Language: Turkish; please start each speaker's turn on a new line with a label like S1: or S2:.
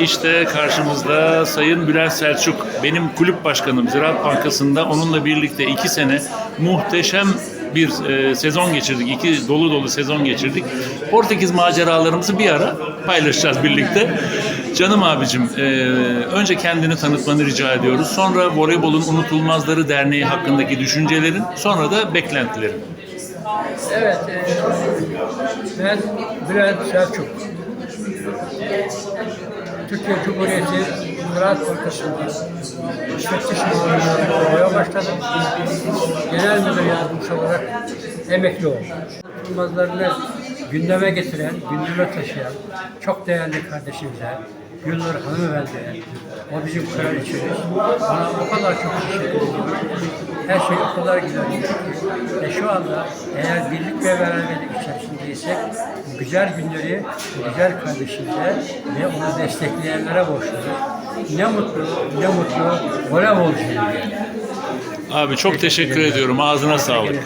S1: İşte karşımızda Sayın Bülent Selçuk, benim kulüp başkanım Ziraat Bankası'nda onunla birlikte iki sene muhteşem bir e, sezon geçirdik. İki dolu dolu sezon geçirdik. Portekiz maceralarımızı bir ara paylaşacağız birlikte. Canım abicim, e, önce kendini tanıtmanı rica ediyoruz. Sonra Voleybolun Unutulmazları Derneği hakkındaki düşüncelerin, sonra da beklentilerin.
S2: Evet, e, ben Bülent Selçuk. Türkiye Cumhuriyeti Ziraat Bankası'nda müfettiş numarasında olmaya başladım. Genel müdür yardımcısı olarak emekli oldum. Unutulmazlarını gündeme getiren, gündeme taşıyan çok değerli kardeşimize, Gülnur hanımefendiye, o bizim kraliçemiz. Ona o kadar çok teşekkür ediyorum. Her şey o kadar güzel. Ve şu anda eğer birlik ve beraberlik içerisindeysek bu güzel günleri bu güzel kardeşimize ve onu destekleyenlere borçluyuz. Ne mutlu, ne mutlu voleybolcuyum diye.
S1: Abi çok teşekkür ediyorum. Ağzına sağlık.